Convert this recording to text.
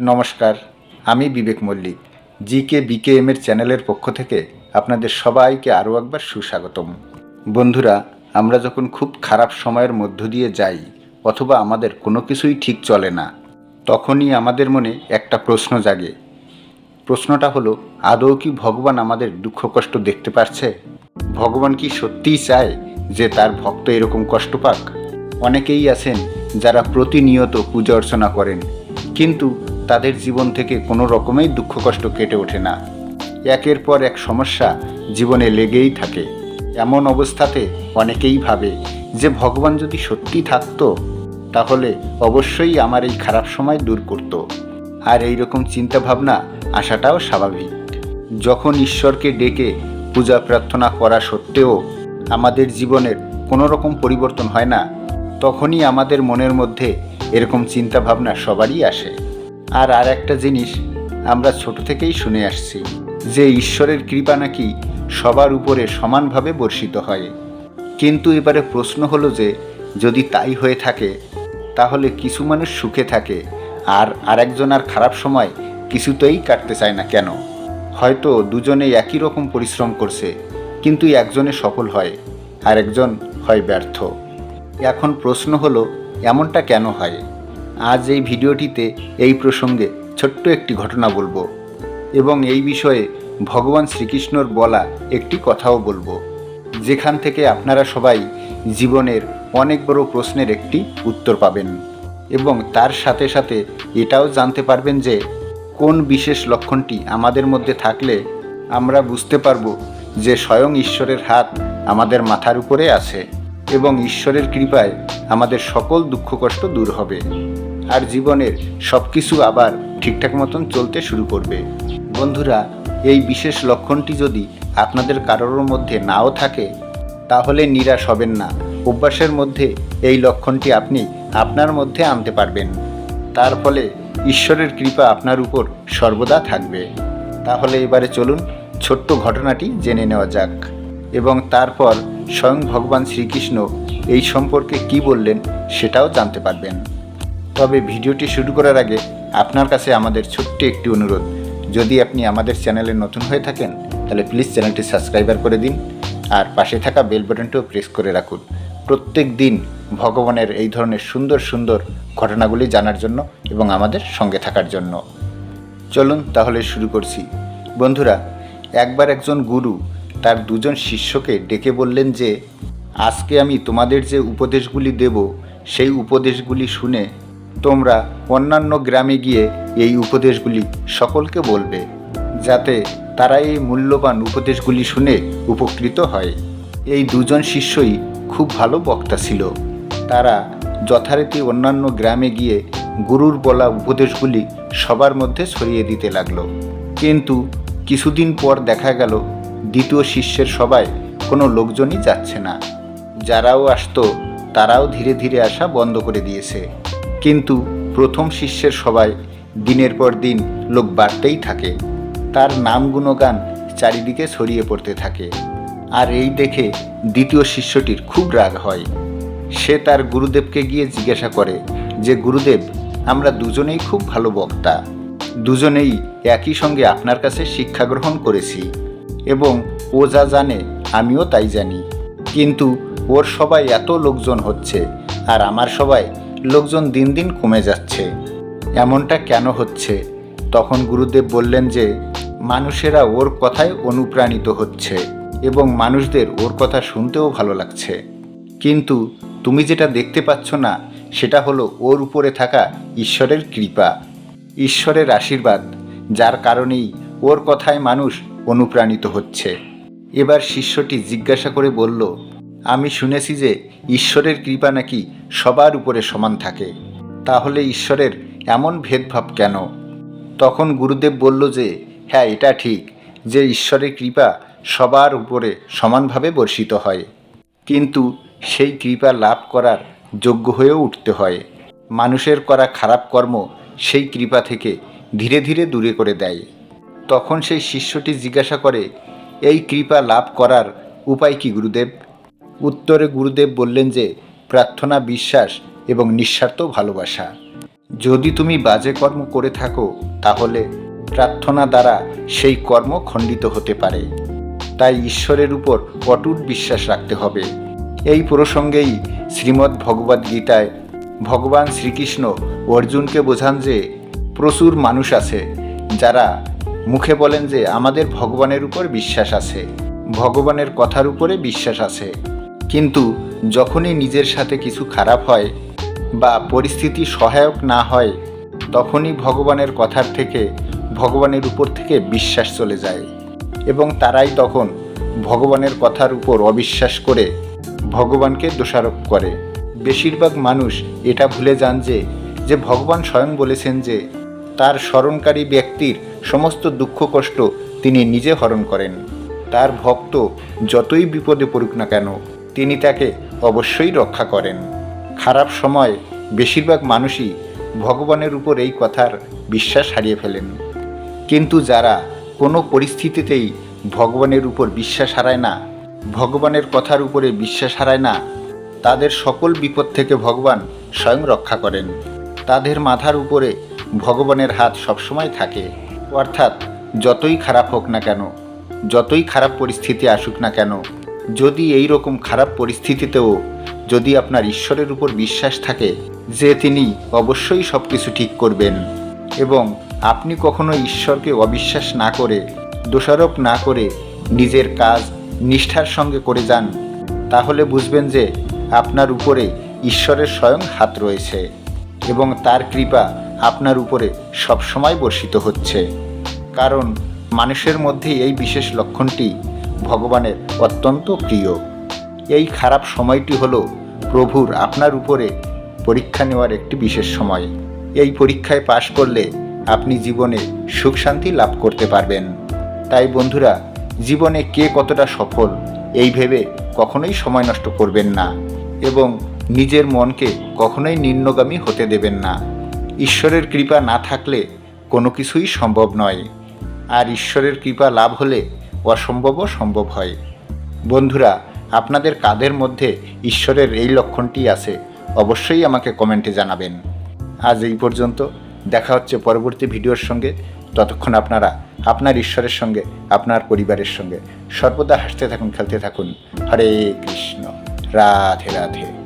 নমস্কার, আমি বিবেক মল্লিক জি কে বিকেএম এর চ্যানেলের পক্ষ থেকে আপনাদের সবাইকে আরও একবার সুস্বাগতম। বন্ধুরা, আমরা যখন খুব খারাপ সময়ের মধ্য দিয়ে যাই অথবা আমাদের কোনো কিছুই ঠিক চলে না, তখনই আমাদের মনে একটা প্রশ্ন জাগে। প্রশ্নটা হলো, আদৌ কি ভগবান আমাদের দুঃখ কষ্ট দেখতে পারছে? ভগবান কি সত্যিই চায় যে তার ভক্ত এরকম কষ্ট পাক? অনেকেই আছেন যারা প্রতিনিয়ত পূজা অর্চনা করেন, কিন্তু তাদের জীবন থেকে কোনো রকমেই দুঃখ কষ্ট কেটে ওঠে না। একের পর এক সমস্যা জীবনে লেগেই থাকে। এমন অবস্থাতে অনেকেই ভাবে যে ভগবান যদি সত্যি থাকতো, তাহলে অবশ্যই আমার এই খারাপ সময় দূর করত। আর এই রকম চিন্তাভাবনা আসাটাও স্বাভাবিক। যখন ঈশ্বরকে ডেকে পূজা প্রার্থনা করা সত্ত্বেও আমাদের জীবনের কোনো রকম পরিবর্তন হয় না, তখনই আমাদের মনের মধ্যে এরকম চিন্তাভাবনা সবারই আসে। আর আর একটা জিনিস আমরা ছোট থেকেই শুনে আসছি, যে ঈশ্বরের কৃপা নাকি সবার উপরে সমানভাবে বর্ষিত হয়। কিন্তু এবারে প্রশ্ন হলো যে, যদি তাই হয়ে থাকে, তাহলে কিছু মানুষ সুখে থাকে আর আরেকজন আর খারাপ সময় কিছুতেই কাটতে চায় না কেন? হয়তো দুজনে একই রকম পরিশ্রম করছে, কিন্তু একজনে সফল হয় আর একজন হয় ব্যর্থ। এখন প্রশ্ন হলো, এমনটা কেন হয়? আজ এই ভিডিওটিতে এই প্রসঙ্গে ছোট্ট একটি ঘটনা বলব এবং এই বিষয়ে ভগবান শ্রীকৃষ্ণর বলা একটি কথাও বলব। যেখান থেকে আপনারা সবাই জীবনের অনেক বড় প্রশ্নের একটি উত্তর পাবেন এবং তার সাথে সাথে এটাও জানতে পারবেন যে কোন বিশেষ লক্ষণটি আমাদের মধ্যে থাকলে আমরা বুঝতে পারব যে স্বয়ং ঈশ্বরের হাত আমাদের মাথার উপরে আছে। এবং ঈশ্বরের কৃপায় আমাদের সকল দুঃখ কষ্ট দূর হবে। আর জীবনের সব কিছু আবার ঠিকঠাক মতন চলতে শুরু করবে। বন্ধুরা, এই বিশেষ লক্ষণটি যদি আপনাদের কারোর মধ্যে নাও থাকে, তাহলে নিরাশ হবেন না। অভ্যাসের মধ্যে এই লক্ষণটি আপনি আপনার মধ্যে আনতে পারবেন। তার ফলে ঈশ্বরের কৃপা আপনার উপর সর্বদা থাকবে। তাহলে এবারে চলুন ছোট্ট ঘটনাটি জেনে নেওয়া যাক। এবং তারপর স্বয়ং ভগবান শ্রীকৃষ্ণ এই সম্পর্কে কি বললেন সেটাও জানতে পারবেন। তবে ভিডিওটি শুরু করার আগে আপনার কাছে আমাদের ছোট্ট একটি অনুরোধ। যদি আপনি আমাদের চ্যানেলে নতুন হয়ে থাকেন, তাহলে প্লিজ চ্যানেলটি সাবস্ক্রাইবার করে দিন আর পাশে থাকা বেল বাটনটিও প্রেস করে রাখুন। প্রত্যেক দিন ভগবানের এই ধরনের সুন্দর সুন্দর ঘটনাগুলি জানার জন্য এবং আমাদের সঙ্গে থাকার জন্য। চলুন তাহলে শুরু করছি। বন্ধুরা, একবার একজন গুরু তার দুজন শিষ্যকে ডেকে বললেন যে, আজকে আমি তোমাদের যে উপদেশগুলি দেব, সেই উপদেশগুলি শুনে তোমরা অন্যান্য গ্রামে গিয়ে এই উপদেশগুলি সকলকে বলবে, যাতে তারা এই মূল্যবান উপদেশগুলি শুনে উপকৃত হয়। এই দুজন শিষ্যই খুব ভালো বক্তা ছিল। তারা যথারীতি অন্যান্য গ্রামে গিয়ে গুরুর বলা উপদেশগুলি সবার মধ্যে ছড়িয়ে দিতে লাগল। কিন্তু কিছুদিন পর দেখা গেল দ্বিতীয় শিষ্যের সবাই কোনো লোকজনই যাচ্ছে না। যারাও আসতো, তারাও ধীরে ধীরে আসা বন্ধ করে দিয়েছে। কিন্তু প্রথম শিষ্যের সবাই দিনের পর দিন লোক বাড়তেই থাকে। তার নাম গুণগান চারিদিকে ছড়িয়ে পড়তে থাকে। আর এই দেখে দ্বিতীয় শিষ্যটির খুব রাগ হয়। সে তার গুরুদেবকে গিয়ে জিজ্ঞাসা করে যে, গুরুদেব, আমরা দুজনেই খুব ভালো বক্তা। দুজনেই একই সঙ্গে আপনার কাছে শিক্ষা গ্রহণ করেছি। এবং ও যা জানে, আমিও তাই জানি। কিন্তু ওর সবাই এত লোকজন হচ্ছে, আর আমার সবাই লোকজন দিন দিন কমে যাচ্ছে। এমনটা কেন হচ্ছে? তখন গুরুদেব বললেন যে, মানুষেরা ওর কথায় অনুপ্রাণিত হচ্ছে এবং মানুষদের ওর কথা শুনতেও ভালো লাগছে। কিন্তু তুমি যেটা দেখতে পাচ্ছ না, সেটা হলো ওর উপরে থাকা ঈশ্বরের কৃপা। ঈশ্বরের আশীর্বাদ, যার কারণেই ওর কথায় মানুষ অনুপ্রাণিত হচ্ছে। এবার শিষ্যটি জিজ্ঞাসা করে বলল, আমি শুনেছি যে ঈশ্বরের কৃপা নাকি সবার উপরে সমান থাকে। তাহলে ঈশ্বরের এমন ভেদভাব কেন? তখন গুরুদেব বলল যে হ্যাঁ এটা ঠিক যে ঈশ্বরের কৃপা সবার উপরে সমানভাবে বর্ষিত হয়। কিন্তু সেই কৃপা লাভ করার যোগ্য হয়েও উঠতে হয়। মানুষের করা খারাপ কর্ম সেই কৃপা থেকে ধীরে ধীরে দূরে করে দেয়। তখন সেই শিষ্যটি জিজ্ঞাসা করে, এই কৃপা লাভ করার উপায় কি, গুরুদেব? উত্তরে গুরুদেব বললেন যে, প্রার্থনা, বিশ্বাস এবং নিঃস্বার্থ ভালোবাসা। যদি তুমি বাজে কর্ম করে থাকো, তাহলে প্রার্থনা দ্বারা সেই কর্ম খণ্ডিত হতে পারে। তাই ঈশ্বরের উপর অটুট বিশ্বাস রাখতে হবে। এই প্রসঙ্গেই শ্রীমদ্ ভগবদ্ গীতায় ভগবান শ্রীকৃষ্ণ অর্জুনকে বোঝান যে, প্রচুর মানুষ আছে যারা মুখে বলেন যে আমাদের ভগবানের উপর বিশ্বাস আছে, ভগবানের কথার উপরে বিশ্বাস আছে। কিন্তু যখনই নিজের সাথে কিছু খারাপ হয় বা পরিস্থিতি সহায়ক না হয়, তখনই ভগবানের কথার থেকে, ভগবানের উপর থেকে বিশ্বাস চলে যায় এবং তারাই তখন ভগবানের কথার উপর অবিশ্বাস করে ভগবানকে দোষারোপ করে। বেশিরভাগ মানুষ এটা ভুলে যান যে যে ভগবান স্বয়ং বলেছেন যে তার স্মরণকারী ব্যক্তির সমস্ত দুঃখ কষ্ট তিনি নিজে হরণ করেন। তার ভক্ত যতই বিপদে পড়ুক না কেন, তিনি তাকে অবশ্যই রক্ষা করেন। খারাপ সময় বেশিরভাগ মানুষই ভগবানের উপর এই কথার বিশ্বাস হারিয়ে ফেলেন। কিন্তু যারা কোনো পরিস্থিতিতেই ভগবানের উপর বিশ্বাস হারায় না, ভগবানের কথার উপরে বিশ্বাস হারায় না, তাদের সকল বিপদ থেকে ভগবান স্বয়ং রক্ষা করেন। তাদের মাথার উপরে ভগবানের হাত সবসময় থাকে। অর্থাৎ যতই খারাপ হোক না কেন, যতই খারাপ পরিস্থিতি আসুক না কেন, যদি এই রকম খারাপ পরিস্থিতিতেও যদি আপনার ঈশ্বরের উপর বিশ্বাস থাকে যে তিনি অবশ্যই সব কিছু ঠিক করবেন এবং আপনি কখনো ঈশ্বরকে অবিশ্বাস না করে, দোষারোপ না করে নিজের কাজ নিষ্ঠার সঙ্গে করে যান, তাহলে বুঝবেন যে আপনার উপরে ঈশ্বরের স্বয়ং হাত রয়েছে এবং তার কৃপা আপনার উপরে সবসময় বর্ষিত হচ্ছে। কারণ মানুষের মধ্যে এই বিশেষ লক্ষণটি ভগবানের অত্যন্ত প্রিয়। এই খারাপ সময়টি হলো প্রভুর আপনার উপরে পরীক্ষা নেওয়ার একটি বিশেষ সময়। এই পরীক্ষায় পাশ করলে আপনি জীবনে সুখ শান্তি লাভ করতে পারবেন। তাই বন্ধুরা, জীবনে কে কতটা সফল, এই ভেবে কখনোই সময় নষ্ট করবেন না এবং নিজের মনকে কখনোই নিম্নগামী হতে দেবেন না। ঈশ্বরের কৃপা না থাকলে কোনো কিছুই সম্ভব নয়। আর ঈশ্বরের কৃপা লাভ হলে অসম্ভবও সম্ভব হয়। বন্ধুরা, আপনাদের কাদের মধ্যে ঈশ্বরের এই লক্ষণটি আছে, অবশ্যই আমাকে কমেন্টে জানাবেন। আজ এই পর্যন্ত, দেখা হচ্ছে পরবর্তী ভিডিওর সঙ্গে। ততক্ষণ আপনারা আপনার ঈশ্বরের সঙ্গে, আপনার পরিবারের সঙ্গে। সর্বদা হাসতে থাকুন, খেলতে থাকুন। হরে কৃষ্ণ। রাধে রাধে।